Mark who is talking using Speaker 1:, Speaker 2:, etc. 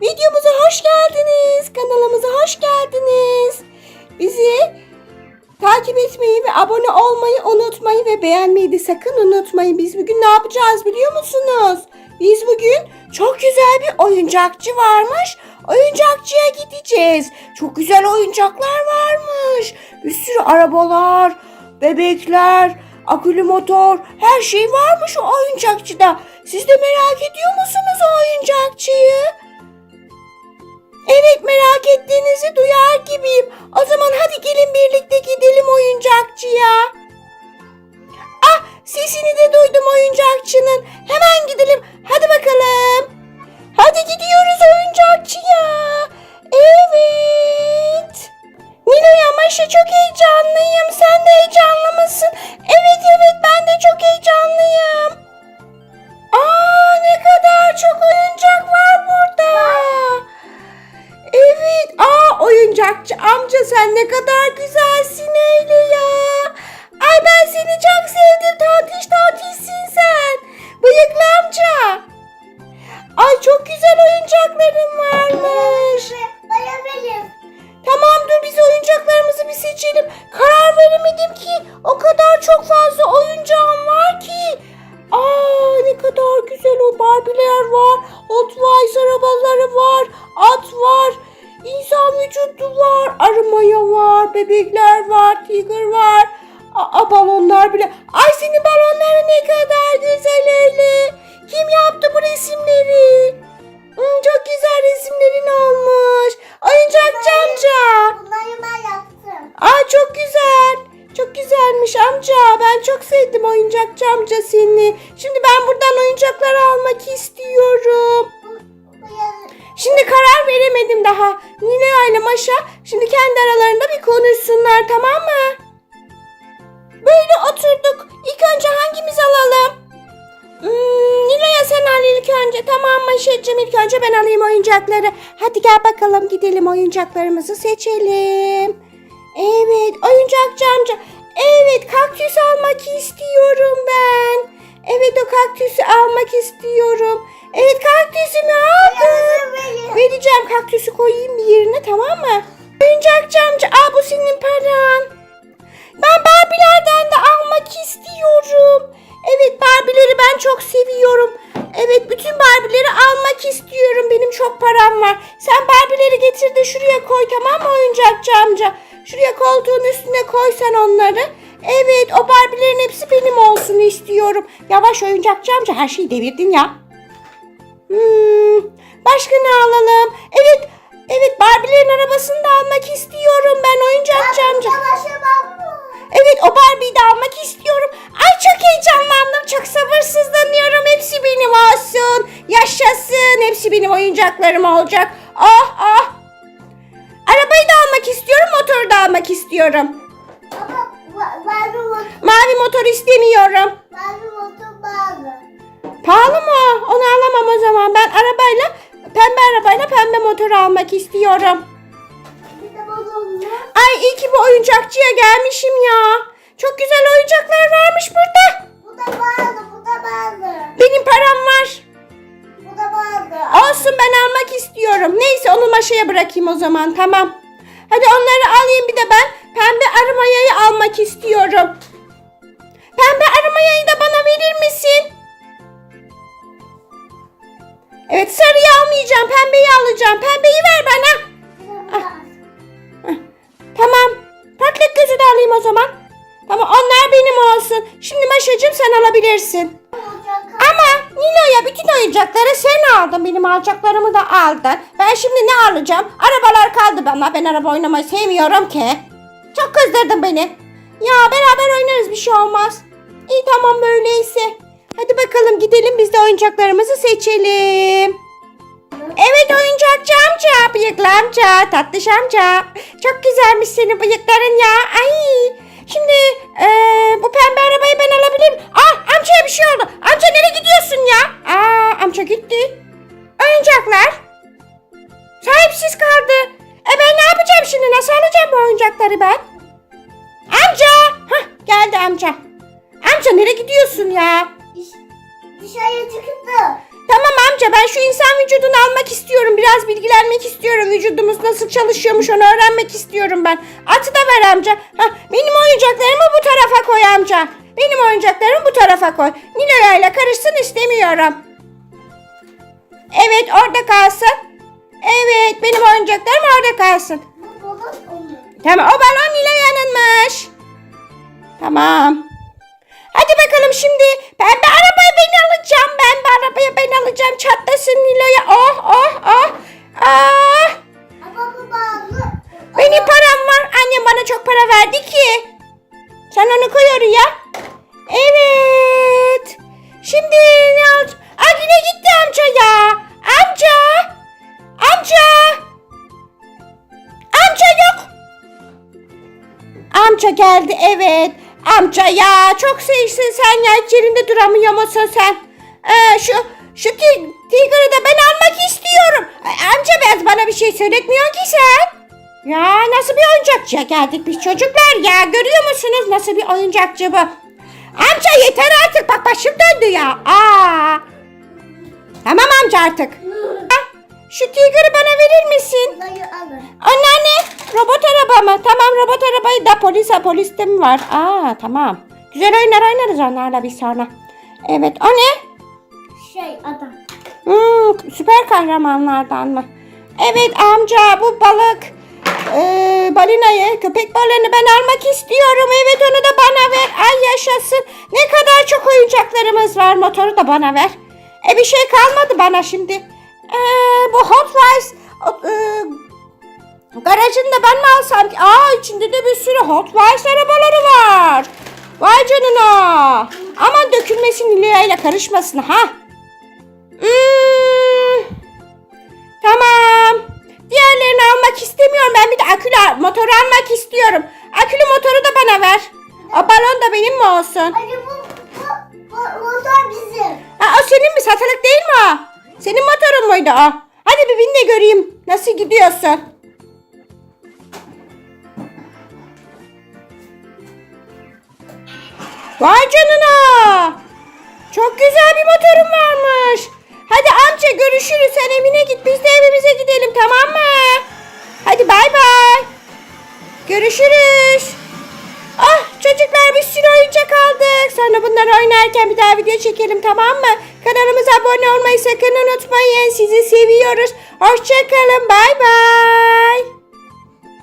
Speaker 1: Videomuza hoş geldiniz. Kanalımıza hoş geldiniz. Bizi takip etmeyi ve abone olmayı unutmayın ve beğenmeyi de sakın unutmayın. Biz bugün ne yapacağız biliyor musunuz? Biz bugün çok güzel bir oyuncakçı varmış. Oyuncakçıya gideceğiz. Çok güzel oyuncaklar varmış. Bir sürü arabalar, bebekler, akülü motor, her şey varmış o oyuncakçıda. Siz de merak ediyor musunuz o oyuncakçıyı? Evet merak ettiğinizi duyar gibiyim. O zaman hadi gelin birlikte gidelim oyuncakçıya. Ah sesini de duydum oyuncakçının. Hemen amca sen ne kadar güzelsin öyle ya. Ay ben seni çok sevdim. Tatlış tatlışsın sen. Bıyıklı amca. Ay çok güzel oyuncakların varmış.
Speaker 2: Bana.
Speaker 1: Tamam dur biz oyuncaklarımızı bir seçelim. Karar veremedim ki. O kadar çok fazla oyuncağım var ki. Aa ne kadar güzel o Barbie'ler var. Hot Wheels arabaları var. At var. İnsan vücudu var. Arı maya var. Bebekler var. Tiger var. Aa balonlar bile. Ay senin balonları ne kadar güzel öyle. Kim yaptı bu resimleri? Hmm, çok güzel resimlerin olmuş. Oyuncakçı amca.
Speaker 2: Bunları ben yaptım.
Speaker 1: Aa çok güzel. Çok güzelmiş amca. Ben çok sevdim oyuncakçı amca seni. Şimdi ben buradan oyuncaklar almak istiyorum.
Speaker 2: Bu, bu.
Speaker 1: Şimdi karar veremedim daha. Nina ile Maşa şimdi kendi aralarında bir konuşsunlar tamam mı? Böyle oturduk. İlk önce hangimiz alalım? Hmm, Nilo'ya sen al ilk önce. Tamam Maşa'cığım ilk önce ben alayım oyuncakları. Hadi gel bakalım gidelim oyuncaklarımızı seçelim. Evet oyuncakçı amca. Evet kaktüs almak istiyorum ben. Evet o kaktüsü almak istiyorum. Evet kaktüsümü aldım. Vereceğim kaktüsü koyayım bir yerine tamam mı? Oyuncakçı amca al bu senin paran. Ben Barbie'lerden de almak istiyorum. Evet Barbie'leri ben çok seviyorum. Evet bütün Barbie'leri almak istiyorum. Benim çok param var. Sen Barbie'leri getir de şuraya koy tamam mı oyuncakçı amca? Şuraya koltuğun üstüne koy sen onları. Evet o Barbie'lerin hepsi benim olsun istiyorum. Yavaş oyuncakçı amca her şeyi devirdin ya. Hmm, başka ne alalım? Evet, evet Barbie'lerin arabasını da almak istiyorum ben oyuncakçı amca. Evet o Barbie'yi de almak istiyorum. Ay çok heyecanlandım, çok sabırsızlanıyorum. Hepsi benim olsun. Yaşasın, hepsi benim oyuncaklarım olacak. Ah ah. Arabayı da almak istiyorum, motoru da almak istiyorum.
Speaker 2: Motor
Speaker 1: istemiyorum.
Speaker 2: Mı motor bağlı?
Speaker 1: Pahalı mı? Onu alamam o zaman. Ben arabayla, pembe arabayla pembe motor almak istiyorum. Ay iyi ki bu oyuncakçıya gelmişim ya. Çok güzel oyuncaklar varmış burada.
Speaker 2: Bu da bağlı, bu da bağlı.
Speaker 1: Benim param var.
Speaker 2: Bu da bağlı.
Speaker 1: Olsun ben almak istiyorum. Neyse onu maşaya bırakayım o zaman tamam. Almayacağım pembeyi alacağım. Pembeyi ver bana.
Speaker 2: Bu da.
Speaker 1: Tamam. Patlak gözü de alayım o zaman. Tamam onlar benim olsun. Şimdi Maşacığım sen alabilirsin. Ama Nilo'ya bütün oyuncakları sen aldın. Benim alacaklarımı da aldın. Ben şimdi ne alacağım? Arabalar kaldı bana. Ben araba oynamayı sevmiyorum ki. Çok kızdırdın beni. Ya beraber oynarız bir şey olmaz. İyi tamam böyleyse. Hadi bakalım gidelim biz de oyuncaklarımızı seçelim. Evet oyuncakçı amca, bıyıklı amca, tatlış amca. Çok güzelmiş senin bıyıkların ya. Ay. Şimdi eee, bu pembe arabayı ben alabilir miyim? Ah amcaya bir şey oldu. Amca nereye gidiyorsun ya? Aa amca gitti. Oyuncaklar. Sahipsiz kaldı. E ben ne yapacağım şimdi? Nasıl alacağım bu oyuncakları ben? Amca. Hah geldi amca. Amca nereye gidiyorsun ya?
Speaker 2: Dış- Dışarıya çıktı.
Speaker 1: Tamam amca ben şu insan vücudunu almak istiyorum. Biraz bilgilenmek istiyorum. Vücudumuz nasıl çalışıyormuş onu öğrenmek istiyorum ben. Atı da ver amca. Hah, benim oyuncaklarımı bu tarafa koy amca. Benim oyuncaklarımı bu tarafa koy. Nilo'ya ile karışsın istemiyorum. Evet orada kalsın. Evet benim oyuncaklarım orada kalsın. Tamam o balon Nilo'yanınmış. Tamam. Hadi bakalım şimdi pembe arabayı ben alacağım. Pembe arabayı ben alacağım. Çatlasın Nilo'ya. Oh oh oh. Ah.
Speaker 2: Ama bu bağlı.
Speaker 1: Benim param var. Annem bana çok para verdi ki. Sen onu koy oraya. Evet. Şimdi ne alacağım? Aa yine gitti amca ya. Amca. Amca. Amca yok. Amca geldi evet. Amca ya çok seyirsin sen ya hiç yerinde duramıyor musun sen? Ee, şu şu ti- Tiger'ı da ben almak istiyorum. Amca ben bana bir şey söyletmiyor ki sen. Ya nasıl bir oyuncakçıya geldik biz çocuklar ya görüyor musunuz nasıl bir oyuncakçı bu? Amca yeter artık bak başım döndü ya. Aa. Tamam amca artık. Şu Tiger'ı bana verir misin?
Speaker 2: Bunları alın.
Speaker 1: Anneanne robot araba mı? Tamam robot arabayı da polise poliste mi var? Aa tamam. Güzel oyunlar oynarız onlarla bir sonra. Evet o ne?
Speaker 2: Şey adam.
Speaker 1: Hmm, süper kahramanlardan mı? Evet amca bu balık ee, balinayı köpek balığını ben almak istiyorum. Evet onu da bana ver. Ay yaşasın. Ne kadar çok oyuncaklarımız var. Motoru da bana ver. E bir şey kalmadı bana şimdi. Ee, bu Hot Wheels ee, garajını da ben mi alsam ki? Aa içinde de bir sürü Hot Wheels arabaları var. Vay canına. Aman dökülmesin Lüya ile karışmasın ha. Hmm, tamam. Diğerlerini almak istemiyorum. Ben bir de akülü motoru almak istiyorum. Akülü motoru da bana ver. O balon da benim mi olsun?
Speaker 2: Hadi bu, bu, bu motor bizim.
Speaker 1: Ha, o senin mi? Satılık değil mi o? Senin motorun muydu o? Hadi bir bin de göreyim. Nasıl gidiyorsun? Vay canına. Çok güzel bir motorun varmış. Hadi amca görüşürüz. Sen evine git. Biz de evimize gidelim tamam mı? Hadi bay bay. Görüşürüz. Ah çocuklar bir sürü oyuncak aldık. Sonra bunları oynarken bir daha video çekelim tamam mı? Kanalımıza abone olmayı sakın unutmayın. Sizi seviyoruz. Hoşçakalın. Bay bay.